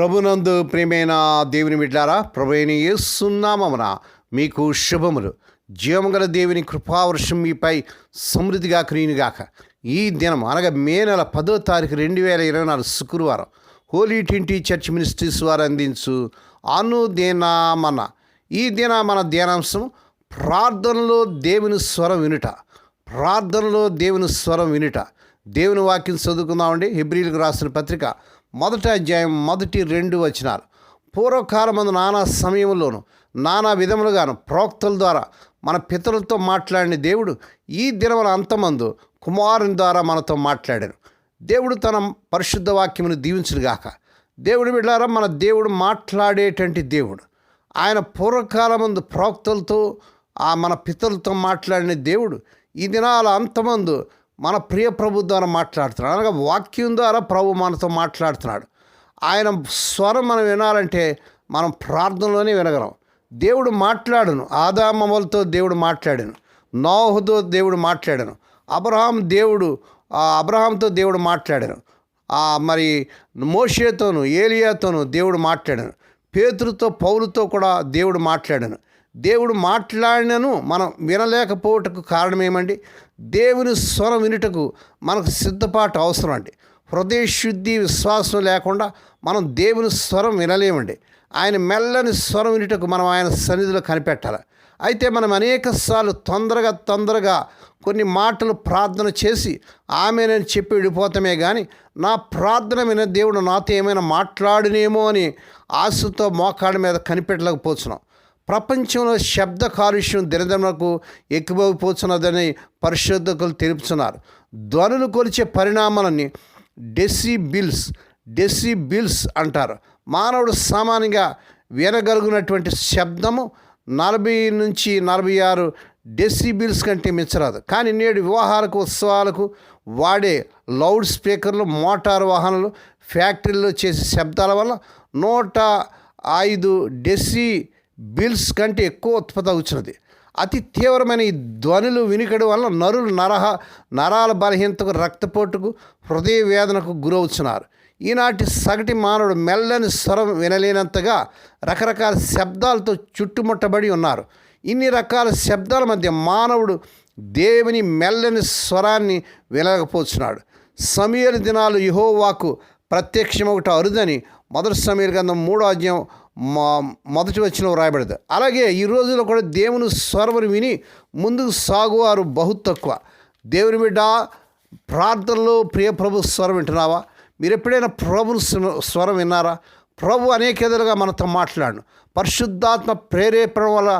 ప్రభునందు ప్రియమైన దేవుని బిడ్డారా ప్రభుని యేసునామమున మీకు శుభములు. జీవముగల దేవుని కృపావర్షం మీపై సమృద్ధిగా క్రీనుగాక ఈ దినం అనగా మే నెల పదో తారీఖు రెండు వేల ఇరవై నాలుగు శుక్రవారం హోలీ ట్వంటీ చర్చ్ మినిస్ట్రీస్ వారు అందించు అనుదినామన. ఈ దిన మన ధ్యానాంశం ప్రార్థనలో దేవుని స్వరం వినుట. ప్రార్థనలో దేవుని స్వరం వినుట. దేవుని వాక్యం చదువుకుందామండి. హిబ్రిల్కి రాసిన పత్రిక మొదటి అధ్యాయం మొదటి రెండు వచనాలు. పూర్వకాలమందు నానా సమయంలోను నానా విధములుగాను ప్రోక్తుల ద్వారా మన పితరులతో మాట్లాడిన దేవుడు ఈ దినముల అంతమందు కుమారుని ద్వారా మనతో మాట్లాడారు దేవుడు తన పరిశుద్ధ వాక్యమును దీవించుగాక దేవుడు బిడ్డారా మన దేవుడు మాట్లాడేటువంటి దేవుడు. ఆయన పూర్వకాలమందు ప్రోక్తలతో ఆ మన పితరులతో మాట్లాడిన దేవుడు ఈ దినాల అంతమందు మన ప్రియ ప్రభు ద్వారా మాట్లాడుతున్నాడు. అనగా వాక్యం ద్వారా ప్రభు మనతో మాట్లాడుతున్నాడు. ఆయన స్వరం మనం వినాలంటే మనం ప్రార్థనలోనే వినగలం. దేవుడు మాట్లాడును. ఆదామములతో దేవుడు మాట్లాడాను. నోహుతో దేవుడు మాట్లాడాను. అబ్రహాం దేవుడు ఆ అబ్రహాంతో దేవుడు మాట్లాడాను. మరి మోషేతోను ఏలియాతోను దేవుడు మాట్లాడాను. పేతురుతో పౌలుతో కూడా దేవుడు మాట్లాడాను. దేవుడు మాట్లాడినను మనం వినలేకపోవటకు కారణమేమండి? దేవుని స్వరం వినుటకు మనకు సిద్ధపాటు అవసరం అండి హృదయ శుద్ధి విశ్వాసం లేకుండా మనం దేవుని స్వరం వినలేమండి. ఆయన మెల్లని స్వరం వినుటకు మనం ఆయన సన్నిధిలో కనిపెట్టాలి. అయితే మనం అనేక సార్లు తొందరగా తొందరగా కొన్ని మాటలు ప్రార్థన చేసి ఆమె నేను చెప్పి విడిపోతామే కానీ నా ప్రార్థన విన దేవుడు నాతో ఏమైనా మాట్లాడినేమో అని ఆశతో మోకాడి మీద కనిపెట్టలేకపోతున్నాం. ప్రపంచంలో శబ్ద కాలుష్యం దినదినకు ఎక్కువైపోతున్నదని పరిశోధకులు తెలుపుతున్నారు. ధ్వనులు కొలిచే పరిణామాలని డెసిబిల్స్ బిల్స్ బిల్స్ అంటారు. మానవుడు సామాన్యంగా వినగలుగునటువంటి శబ్దము నలభై నుంచి నలభై ఆరు డెసిబిల్స్ కంటే మించరాదు. కానీ నేడు వివాహాలకు ఉత్సవాలకు వాడే లౌడ్ స్పీకర్లు మోటార్ వాహనాలు ఫ్యాక్టరీలో చేసే శబ్దాల వల్ల నూట ఐదు డెసి బిల్స్ కంటే ఎక్కువ ఉత్పత్తి అవుతున్నది అతి తీవ్రమైన ఈ ధ్వనులు వినికడం వల్ల నరులు నరహ నరాల బలహీనతకు రక్తపోటుకు హృదయ వేదనకు గురవుతున్నారు ఈనాటి సగటి మానవుడు మెల్లని స్వరం వినలేనంతగా రకరకాల శబ్దాలతో చుట్టుముట్టబడి ఉన్నారు. ఇన్ని రకాల శబ్దాల మధ్య మానవుడు దేవుని మెల్లని స్వరాన్ని వినలేకపోతున్నాడు. సమీర దినాలు యహోవాకు ప్రత్యక్షం ఒకటి అరుదని మొదటి సమీర గంధం మూడో అధ్యాయం మొదటి వచ్చిన రాయబడదు అలాగే ఈ రోజుల్లో కూడా దేవుని స్వరమును విని ముందుకు సాగువారు బహు తక్కువ. దేవుని బిడ్డ ప్రార్థనలో ప్రియ ప్రభు స్వరం వింటున్నావా? మీరు ఎప్పుడైనా ప్రభు స్వరం విన్నారా? ప్రభు అనేక విధాలుగా మనతో మాట్లాడు పరిశుద్ధాత్మ ప్రేరేపణ వల్ల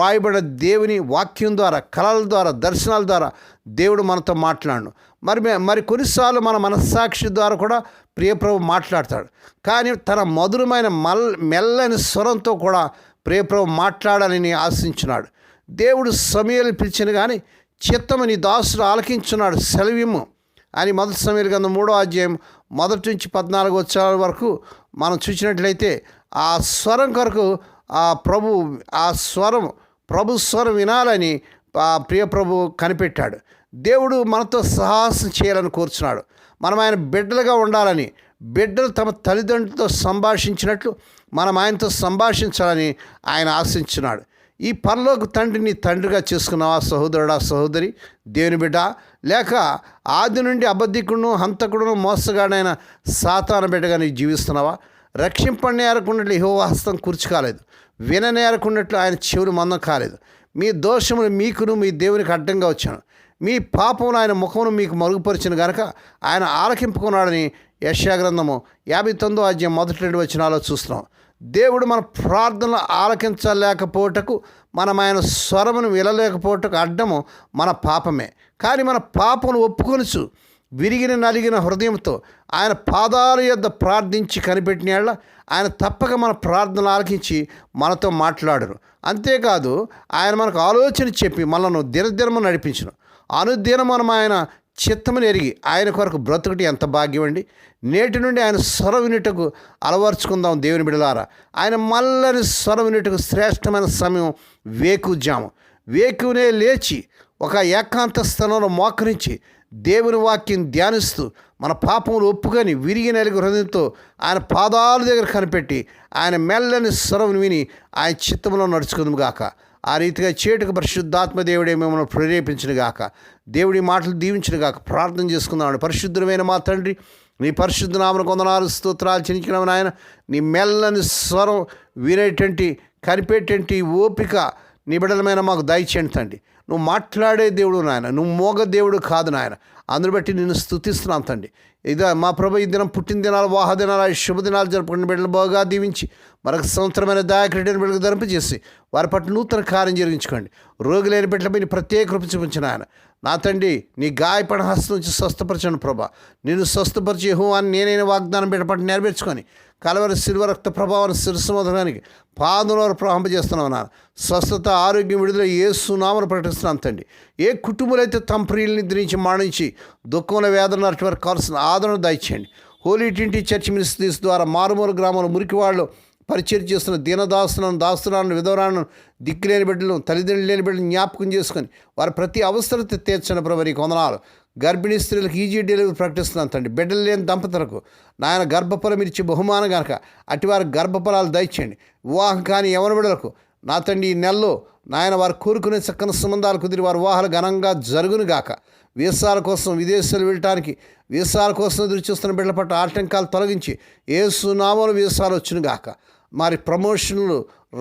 రాయబడిన దేవుని వాక్యం ద్వారా కళల ద్వారా దర్శనాల ద్వారా దేవుడు మనతో మాట్లాడు మరి మే- మరి కొన్నిసార్లు మన మనస్సాక్షి ద్వారా కూడా ప్రియప్రభు మాట్లాడతాడు. కానీ తన మధురమైన మల్ మెల్లని స్వరంతో కూడా ప్రియప్రభు మాట్లాడాలని ఆశించున్నాడు దేవుడు సమయాలు పిలిచిన కానీ చిత్తమని దాసుడు ఆలకించున్నాడు. సెలవిమ్ము అని మొదటి సమయాలు కింద మూడో అధ్యాయం మొదటి నుంచి పద్నాలుగు వచ్చాల వరకు మనం చూసినట్లయితే ఆ స్వరం కొరకు ఆ ప్రభు ఆ స్వరం ప్రభు స్వరం వినాలని ఆ ప్రియప్రభు కనిపెట్టాడు. దేవుడు మనతో సాహసం చేయాలని కోరుచున్నాడు. మనం ఆయన బిడ్డలుగా ఉండాలని బిడ్డలు తమ తల్లిదండ్రులతో సంభాషించినట్లు మనం ఆయనతో సంభాషించాలని ఆయన ఆశించున్నాడు. ఈ పరలోక తండ్రిని తండ్రిగా చేసుకున్నావా సహోదరుడా సహోదరి దేవుని బిడ్డ? లేక ఆది నుండి అబద్ధికుడును హంతకుడును మోసగాడైన సాతాన బిడ్డగా నీవు జీవిస్తున్నావా? రక్షింపని ఏరకున్నట్లు ఇహో హస్తం కూర్చుకాలేదు విననేరకున్నట్లు ఆయన చెవులు మందం కాలేదు. మీ దోషములు మీకును మీ దేవునికి అడ్డంగా వచ్చాను. మీ పాపమును ఆయన ముఖమును మీకు మరుగుపరిచిన గనక ఆయన ఆలకింపుకున్నాడని యశాగ్రంథము యాభై తొమ్మిదో అధ్యాయం మొదటి రెండు వచ్చినాలో చూస్తున్నాం. దేవుడు మన ప్రార్థనలు ఆలకించలేకపోవటకు మనం ఆయన స్వరమును వినలేకపోవటకు అడ్డము మన పాపమే. కానీ మన పాపను ఒప్పుకొనుచు విరిగిన నలిగిన హృదయంతో ఆయన పాదాల యొద్ద ప్రార్థించి కనిపెట్టిన వాళ్ళ ఆయన తప్పక మన ప్రార్థనలు ఆలకించి మనతో మాట్లాడరు అంతేకాదు ఆయన మనకు ఆలోచన చెప్పి మనను దినదినము నడిపించను. అనుదినం మనం ఆయన చిత్తమును ఎరిగి ఆయన కొరకు బ్రతుకుటి ఎంత భాగ్యం అండి? నేటి నుండి ఆయన స్వర వినుటకు అలవర్చుకుందాం దేవుని బిడలారా. ఆయన మల్లని స్వర వినుటకు శ్రేష్టమైన సమయం వేకుజాము. వేకునే లేచి ఒక ఏకాంత స్థలంలో మోకరించి దేవుని వాక్యం ధ్యానిస్తూ మన పాపములు ఒప్పుకొని విరిగి నలిగి హృదయంతో ఆయన పాదాల దగ్గర కనిపెట్టి ఆయన మెల్లని స్వరం విని ఆయన చిత్తంలో నడుచుకుందాం గాక. ఆ రీతిగా చేటుకు పరిశుద్ధాత్మ దేవుడే మిమ్మల్ని ప్రేరేపించిన గాక దేవుడి మాటలు దీవించిన గాక ప్రార్థన చేసుకుందామండి. పరిశుద్ధమైన మా తండ్రి నీ పరిశుద్ధ నామను కొందనాలు స్తోత్రాలు చెల్లించిన నాయన నీ మెల్లని స్వరం వినేటువంటి కనిపెట్టేంటి ఓపిక నిబిడలమైన మాకు దయచేయండి తండ్రి. నువ్వు మాట్లాడే దేవుడు నాయన నువ్వు మోగ దేవుడు కాదు నాయన. అందరు బట్టి నేను స్తుతిస్తున్నాను తండ్రి. ఇదే మా ప్రభు ఈ దినం పుట్టిన దినాలు వాహ దినాలు శుభదినాలు జరుపుకున్న బిడ్డలు బాగా దీవించి మరొక సంవత్సరమైన దయాక్రీడని బిడ్డలకు ధరింపజేసి వారి పట్ల నూతన కార్యం జరిగించుకోండి. రోగి లేని బిడ్డలపై నీ ప్రత్యేక కృప చూపించిన ఆయన నా తండ్రి నీ గాయపడిన హస్తం నుంచి స్వస్థపరచండి ప్రభా. నేను స్వస్థపరిచి హో అని నేనైన వాగ్దానం బిడ్డపట్టి నెరవేర్చుకొని కలవరి శిల్వ రక్త ప్రభావం శిరస్సు మొదలడానికి పాదంలో చేస్తున్నావు నాన్న స్వస్థత ఆరోగ్యం విడుదల ఏ సునామను ప్రకటిస్తున్నాను. తండ్రి ఏ కుటుంబాలు అయితే తమ ప్రియుల్ని నిద్రించి మాణించి దుఃఖంలో వేదన నరటి వారికి కావాల్సిన ఆదరణ దయచేయండి హోలీ ట్వంటీ చర్చ్ మినిస్ట్రీస్ ద్వారా మారుమూల గ్రామంలో మురికి వాళ్ళు పరిచయం చేస్తున్న దీనదాసులను దాసులను విధవరాలను దిక్కులేని బిడ్డలను తల్లిదండ్రులు లేని బిడ్డలను జ్ఞాపకం చేసుకొని వారి ప్రతి అవసరత తీర్చని ప్రభు కొందనాలు వందనాలు. గర్భిణీ స్త్రీలకు ఈజీ డెలివరీ ప్రకటిస్తున్నాను తండ్రి బిడ్డలు లేని దంపతులకు నాయన గర్భఫలం ఇచ్చే బహుమానం కనుక అటువారి గర్భఫలాలు దయచేయండి వివాహం కాని ఎవరి బిడ్డలకు నా తండ్రి ఈ నెలలో నాయన వారు కోరుకునే చక్కని సంబంధాలు కుదిరి వారి వివాహాలు ఘనంగా జరుగును గాక. వీసాల కోసం విదేశాలు వెళ్ళటానికి వీసాల కోసం ఎదురు చూస్తున్న బిడ్డల పట్ల ఆటంకాలు తొలగించి ఏ సునామలు వీసాలు వచ్చినగాక మరి ప్రమోషన్లు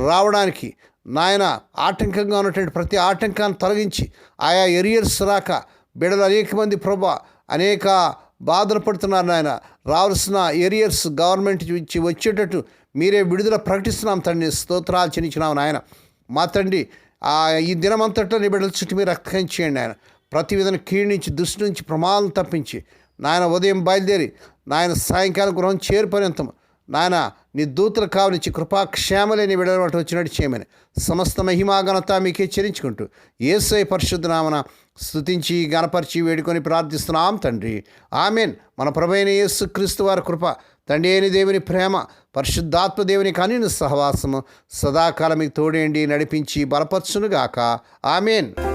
రావడానికి నాయన ఆటంకంగా ఉన్నటువంటి ప్రతి ఆటంకాన్ని తొలగించి ఆయా ఎరియర్స్ రాక బిడ్డలు అనేక మంది ప్రభా అనేక బాధలు పడుతున్నారు నాయన. రావాల్సిన ఏరియర్స్ గవర్నమెంట్ ఇచ్చి వచ్చేటట్టు మీరే విడుదల ప్రకటిస్తున్నాం తండ్రి. స్తోత్రాలు చెల్లించినాం నాయన. మా తండ్రి ఈ దినమంతట్లో నీ బిడ్డల చుట్టూ మీరు రక్తకం చేయండి ఆయన. ప్రతి విధంగా కీడు నుంచి దృష్టి నుంచి ప్రమాదం తప్పించి నాయన ఉదయం బయలుదేరి నాయన సాయంకాలం గృహం చేరుపర్యంతం నాయన నీ దూతలు కావనిచ్చి కృపాక్షేమలే నీ విడవటి వచ్చినట్టు చేయమని సమస్త మహిమాఘనత మీకే చెల్లించుకుంటూ ఏసై పరిశుద్ధనామన స్థుతించి గణపరిచి వేడుకొని ప్రార్థిస్తున్నాం తండ్రి. ఆమెన్. మన ప్రభైన యేసు క్రీస్తు వారి కృప తండ్రి అయిన దేవుని ప్రేమ పరిశుద్ధాత్మ దేవుని కనీన సహవాసము సదాకాలం మీకు తోడేండి నడిపించి బలపరచునుగాక. ఆమెన్.